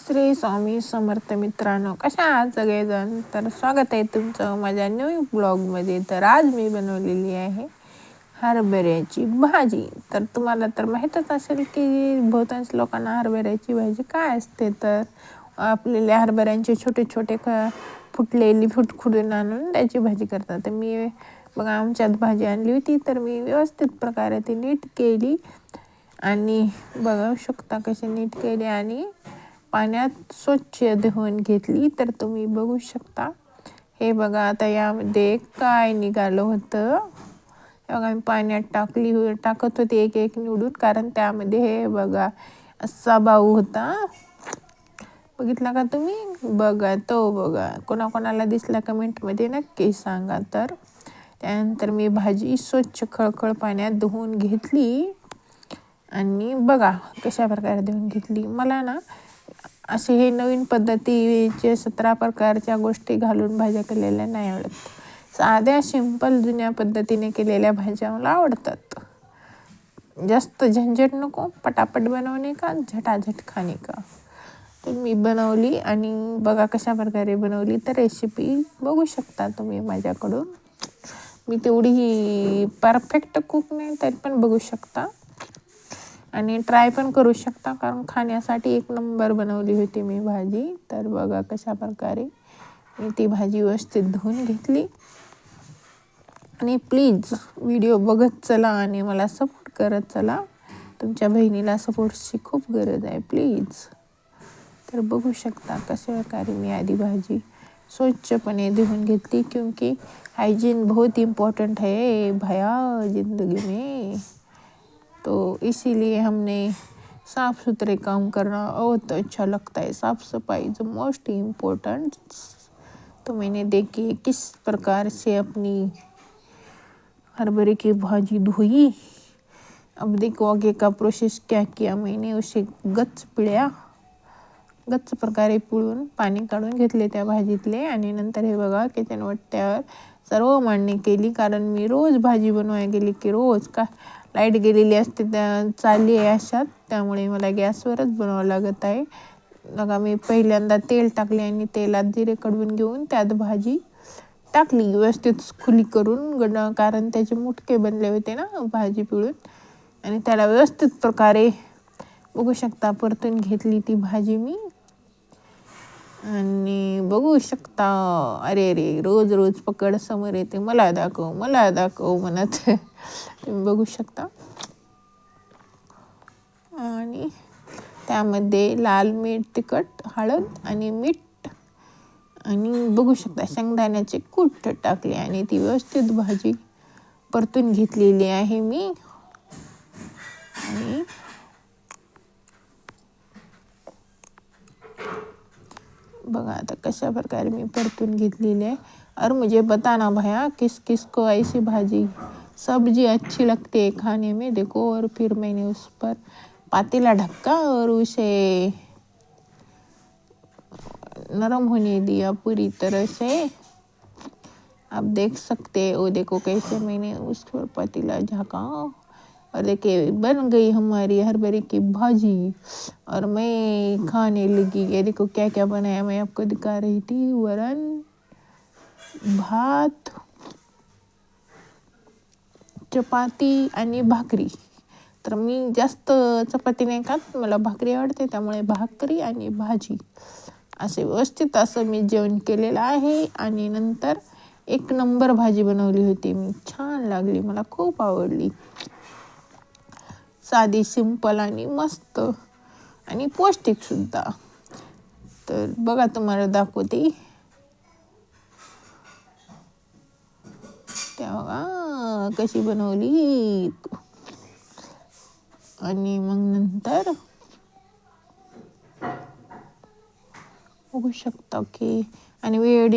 श्री स्वामी समर्थ मित्रांनो कशा आहात सगळेजण? तर स्वागत आहे तुमचं माझ्या न्यू ब्लॉगमध्ये तर आज मी बनवलेली आहे हरभऱ्याची भाजी. तर तुम्हाला तर माहीतच असेल की बहुतांश लोकांना हरभऱ्याची भाजी काय असते? तर आपल्याला हरभऱ्यांचे छोटे छोटे ख फुटलेली फुटखुडून आणून त्याची भाजी करतात. तर मी बघा आमच्यात भाजी आणली होती तर मी व्यवस्थित प्रकारे ती नीट केली. आणि बघू शकता कशी नीट केली आणि पाण्यात स्वच्छ धुवून घेतली तर तुम्ही बघू शकता. हे बघा आता यामध्ये काय निघालं होतं? बघा मी पाण्यात टाकली हो, टाकत होते एक एक निवडून कारण त्यामध्ये हे बघा असा भाऊ होता. बघितला का तुम्ही? बघा तो बघा. कोणाकोणाला दिसला कमेंटमध्ये नक्की सांगा तर. त्यानंतर मी भाजी स्वच्छ खळखळ पाण्यात धुवून घेतली. आणि बघा कशा प्रकारे धुवून घेतली. मला ना असे हे नवीन पद्धतीचे सतरा प्रकारच्या गोष्टी घालून भाज्या केलेल्या नाही आवडत. साध्या सिंपल जुन्या पद्धतीने केलेल्या भाज्या मला आवडतात. जास्त झंझट नको पटापट बनवणे का झटाझट खाणे का? तर मी बनवली आणि बघा कशा प्रकारे बनवली तर रेसिपी बघू शकता तुम्ही माझ्याकडून. मी तेवढी परफेक्ट कुक नाही तरी पण बघू शकता. आणि ट्राय पण करू शकता कारण खाण्यासाठी एक नंबर बनवली होती मी भाजी. तर बघा कशा प्रकारे मी ती भाजी व्यवस्थित धुवून घेतली. आणि प्लीज व्हिडिओ बघत चला आणि मला सपोर्ट करत चला. तुमच्या बहिणीला सपोर्टची खूप गरज आहे प्लीज तर बघू शकता कशा प्रकारे मी आधी भाजी स्वच्छपणे धुवून घेतली क्योंकि हायजीन बहुत इम्पॉर्टंट है भया ज़िंदगी में. तो इसीलिए हमने साफ़ सुथरे काम करना बहुत अच्छा लगता है। साफ़ सफ़ाई इज़ मोस्ट इम्पोर्टेंट तो मैंने देखी किस प्रकार से अपनी हरभरे की भाजी धोई। अब देखो आगे का प्रोसेस क्या किया मैंने, उसे गच्च पिळ्या। गच्च प्रकारे पिळून पाणी काढून घेतले त्या भाजीतले आणि नंतर हे बघा किचन कारण मी रोज भाजी बनवायला गेली की रोज का लाइट गेलेली असते त्या चालली आहे अशात. त्यामुळे मला गॅसवरच बनावं लागत आहे. बघा मी पहिल्यांदा तेल टाकले आणि तेलात जिरे कडवून घेऊन त्यात भाजी टाकली. व्यवस्थित खुली करून गड कारण त्याचे मुटके बनले होते ना भाजी पिळून. आणि त्याला व्यवस्थित प्रकारे बघू शकता परतून घेतली ती भाजी मी. आणि बघू शकता. अरे अरे रोज रोज पकड समोर येते. मला दाखव मला दाखव म्हणत. तुम्ही बघू शकता. आणि त्यामध्ये लाल मीठ तिखट हळद आणि मीठ. आणि बघू शकता शेंगदाण्याचे कूट टाकले आणि ती व्यवस्थित भाजी परतून घेतलेली आहे मी. आणि बघा आता कशा प्रकारे मी परतून घेतलेली और मुझे बताना भैया, किस किस को ऐसी भाजी, सब्ज़ी अच्छी लगती है खाने में, देखो, और फिर मैंने उस पर पातीला ढक्का और उसे नरम होने दिया पूरी तरह से। आप देख सकते हो, देखो कैसे मैंने उस पर पतीला झाँका। और देखिए बन गई हमारी हरभरे की भाजी। और मैं खाने लगी ये देखो क्या क्या बनाया मैं आपको दिखा रही थी। वरण भात चपाती आणि भाकरी। तर मी जास्त चपाती नाही खात मला भाकरी आवडते त्यामुळे भाकरी आणि भाजी असे व्यवस्थित असं मी जेवण केलेलं आहे. आणि नंतर एक नंबर भाजी बनवली होती मी छान लागली मला खूप आवडली. साधी सिंपल आणि मस्त. आणि पौष्टिकसुद्धा. तर बघा तुम्हाला दाखवते. त्या बघा कशी बनवली. आणि मग नंतर बघू शकता की आणि व्हिडिओ